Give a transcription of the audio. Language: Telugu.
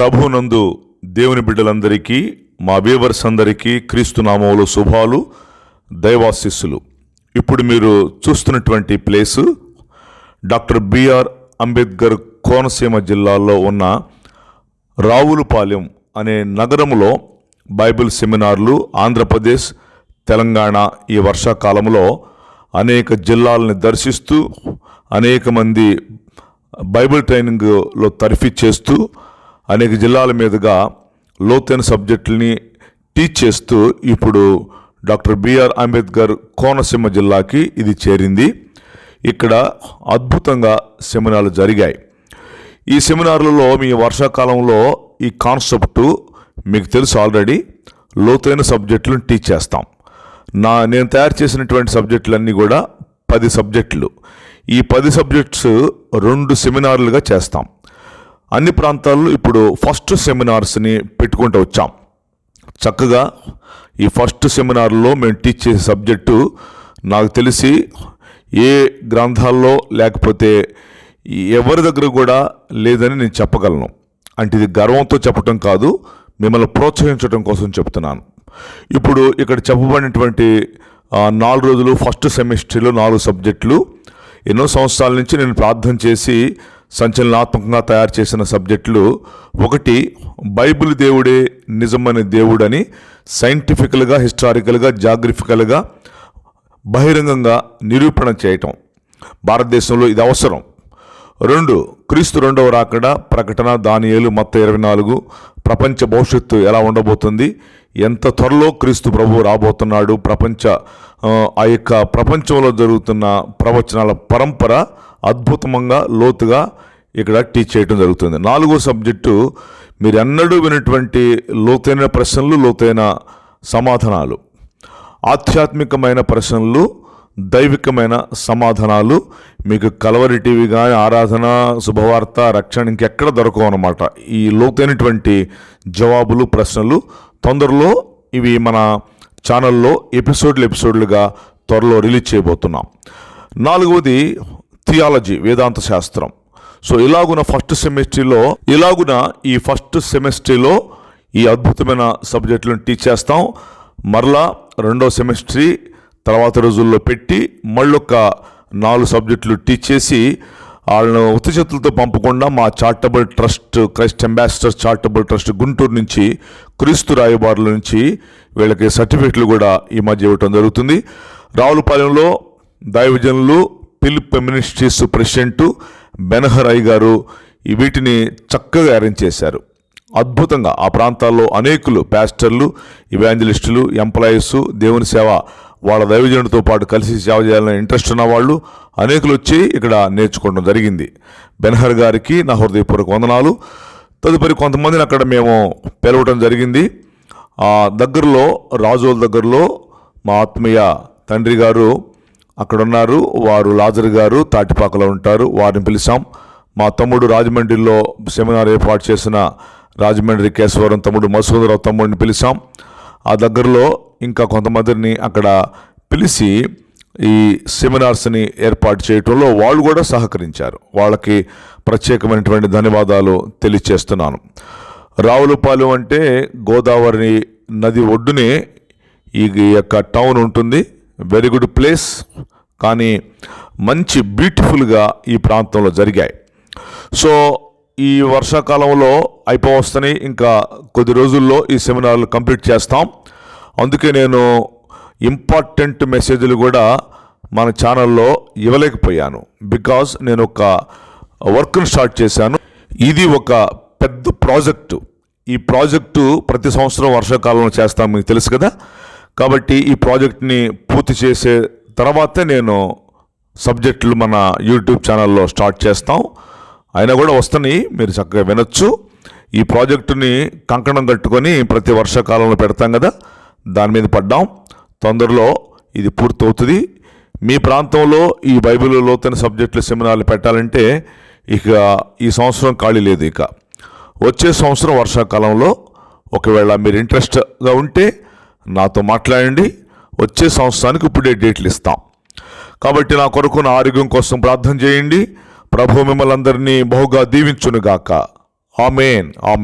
ప్రభునందు దేవుని బిడ్డలందరికీ మా వీవర్స్ అందరికీ క్రీస్తునామంలో శుభాలు దైవాశిస్సులు. ఇప్పుడు మీరు చూస్తున్నటువంటి place doctor BR Ambedkar Konaseema జిల్లాలో ఉన్న రావులపాలెం అనే నగరంలో బైబిల్ సెమినార్లు ఆంధ్రప్రదేశ్ తెలంగాణ ఈ వర్షాకాలంలో అనేక జిల్లాలని దర్శిస్తూ అనేక మంది బైబిల్ ట్రైనింగ్లో తర్ఫీ చేస్తూ అనేక జిల్లాల మీదుగా లోతైన సబ్జెక్టుల్ని టీచ్ చేస్తూ ఇప్పుడు డాక్టర్ బిఆర్ అంబేద్కర్ కోనసీమ జిల్లాకి ఇది చేరింది. ఇక్కడ అద్భుతంగా సెమినార్లు జరిగాయి. ఈ సెమినార్లలో మీ వర్షాకాలంలో ఈ కాన్సెప్ట్ మీకు తెలుసు ఆల్రెడీ. లోతైన సబ్జెక్టులను టీచ్ చేస్తాం. నా నేను తయారు చేసినటువంటి సబ్జెక్టులన్నీ కూడా పది సబ్జెక్టులు. ఈ పది సబ్జెక్ట్స్ రెండు సెమినార్లుగా చేస్తాం. అన్ని ప్రాంతాల్లో ఇప్పుడు ఫస్ట్ సెమినార్స్ని పెట్టుకుంటూ వచ్చాం. చక్కగా ఈ ఫస్ట్ సెమినార్లో మేము టీచ్ చేసే సబ్జెక్టు నాకు తెలిసి ఏ గ్రంథాల్లో లేకపోతే ఎవరి దగ్గర కూడా లేదని నేను చెప్పగలను. అంటే ఇది గర్వంతో చెప్పటం కాదు మిమ్మల్ని ప్రోత్సహించడం కోసం చెప్తున్నాను. ఇప్పుడు ఇక్కడ చెప్పబడినటువంటి నాలుగు రోజులు ఫస్ట్ సెమిస్టర్లో నాలుగు సబ్జెక్టులు ఎన్నో సంవత్సరాల నుంచి నేను ప్రార్థన చేసి సంచలనాత్మకంగా తయారు చేసిన సబ్జెక్టులు ఒకటి బైబిల్ దేవుడే నిజమైన దేవుడని సైంటిఫికల్గా హిస్టారికల్గా జాగ్రఫికల్గా బహిరంగంగా నిరూపణ చేయటం. భారతదేశంలో ఇది అవసరం. రెండు క్రీస్తు రెండవ రాకడ ప్రకటన దానియేలు మొత్తం ఇరవై నాలుగు ప్రపంచ భవిష్యత్తు ఎలా ఉండబోతుంది ఎంత త్వరలో క్రీస్తు ప్రభు రాబోతున్నాడు ప్రపంచ ఆ యొక్క ప్రపంచంలో జరుగుతున్న ప్రవచనాల పరంపర అద్భుతంగా లోతుగా ఇక్కడ టీచ్ చేయడం జరుగుతుంది. నాలుగో సబ్జెక్టు మీరు ఎన్నడూ వినటువంటి లోతైన ప్రశ్నలు లోతైన సమాధానాలు ఆధ్యాత్మికమైన ప్రశ్నలు దైవికమైన సమాధానాలు మీకు కలవరి టీవీ కానీ ఆరాధన శుభవార్త రక్షణ ఇంకెక్కడ దొరకవు అనమాట ఈ లోతైనటువంటి జవాబులు ప్రశ్నలు తొందరలో ఇవి మన ఛానల్లో ఎపిసోడ్లు ఎపిసోడ్లుగా త్వరలో రిలీజ్ చేయబోతున్నాం. నాలుగవది థియాలజీ వేదాంత శాస్త్రం సో ఇలాగున ఫస్ట్ సెమిస్ట్రీలో ఇలాగున ఈ ఫస్ట్ సెమిస్ట్రీలో ఈ అద్భుతమైన సబ్జెక్టులను టీచ్ చేస్తాం. మరలా రెండో సెమిస్ట్రీ తర్వాత రోజుల్లో పెట్టి మళ్ళొక నాలుగు సబ్జెక్టులు టీచ్ చేసి వాళ్ళను ఉత్త చేతులతో పంపకుండా మా charitable trust Christ ambassador charitable trust Guntur నుంచి క్రీస్తు రాయబారుల నుంచి వీళ్ళకి సర్టిఫికెట్లు కూడా ఈ మధ్య ఇవ్వటం జరుగుతుంది. రావులపాలెంలో దైవజనులు పిలిప్ మినిస్ట్రీస్ ప్రెసిడెంట్ బెనహరాయ్ గారు వీటిని చక్కగా అరేంజ్ చేశారు. అద్భుతంగా ఆ ప్రాంతాల్లో అనేకులు పాస్టర్లు ఇవాంజలిస్టులు ఎంప్లాయీస్ దేవుని సేవ వాళ్ళ దైవజనుడితో పాటు కలిసి సేవ చేయాలని ఇంట్రెస్ట్ ఉన్న వాళ్ళు అనేకులు వచ్చి ఇక్కడ నేర్చుకోవడం జరిగింది. బెన్హర్ గారికి నా హృదయపూర్వక వందనాలు. తదుపరి కొంతమందిని అక్కడ మేము పిలవటం జరిగింది. ఆ దగ్గరలో రాజోల దగ్గరలో మా ఆత్మీయ తండ్రి గారు అక్కడ ఉన్నారు వారు లాజర్ గారు తాటిపాకలో ఉంటారు. వారిని పిలిచాం. మా తమ్ముడు రాజమండ్రిలో సెమినార్ ఏర్పాటు చేసిన రాజమండ్రి కేశవరం తమ్ముడు మసూదరావు తమ్ముడిని పిలిచాం. ఆ దగ్గరలో ఇంకా కొంతమందిని అక్కడ పిలిచి ఈ సెమినార్స్ని ఏర్పాటు చేయటంలో వాళ్ళు కూడా సహకరించారు. వాళ్ళకి ప్రత్యేకమైనటువంటి ధన్యవాదాలు తెలియచేస్తున్నాను రావులపాలెం అంటే గోదావరి నది ఒడ్డునే ఈ యొక్క టౌన్ ఉంటుంది. వెరీ గుడ్ ప్లేస్ కానీ మంచి బ్యూటిఫుల్గా ఈ ప్రాంతంలో జరిగాయి. సో ఈ వర్షాకాలంలో అయిపోవస్తాయి ఇంకా కొద్ది రోజుల్లో ఈ సెమినార్లు కంప్లీట్ చేస్తాం. అందుకే నేను ఇంపార్టెంట్ మెసేజ్లు కూడా మన ఛానల్లో ఇవ్వలేకపోయాను. బికాజ్ నేను ఒక వర్క్ను స్టార్ట్ చేశాను. ఇది ఒక పెద్ద ప్రాజెక్టు ఈ ప్రాజెక్టు ప్రతి సంవత్సరం వర్షాకాలంలో చేస్తాం మీకు తెలుసు కదా. కాబట్టి ఈ ప్రాజెక్ట్ని పూర్తి చేసే తర్వాతే నేను సబ్జెక్టులు మన యూట్యూబ్ ఛానల్లో స్టార్ట్ చేస్తాం. అయినా కూడా వస్తున్నాయి మీరు చక్కగా వినొచ్చు. ఈ ప్రాజెక్టుని కంకణం కట్టుకొని ప్రతి వర్షాకాలంలో పెడతాం కదా దాని మీద పడ్డాం. తొందరలో ఇది పూర్తవుతుంది. మీ ప్రాంతంలో ఈ బైబిల్ లోతైన సబ్జెక్టుల సెమినార్లు పెట్టాలంటే ఇక ఈ సంవత్సరం ఖాళీ లేదు ఇక. వచ్చే సంవత్సరం వర్షాకాలంలో ఒకవేళ మీరు ఇంట్రెస్ట్గా ఉంటే నాతో మాట్లాడండి. వచ్చే సంవత్సరానికి ఇప్పుడే డేట్లు ఇస్తాం. కాబట్టి నా కొరకు నా ఆరోగ్యం కోసం ప్రార్థన చేయండి. ప్రభు మిమ్మల్ని అందరినీ బహుగా దీవించునుగాక. ఆమెన్. ఆమెన్.